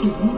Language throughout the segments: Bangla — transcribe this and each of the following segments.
Mm-hmm.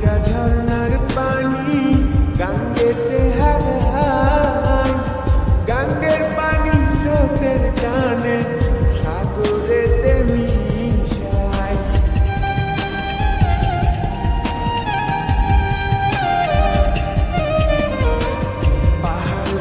গঙ্গা ঝর্ণার পানি গঙ্গেতে গঙ্গের পানি স্রোতের টানে সাগরেতে মিশায়। পাহাড়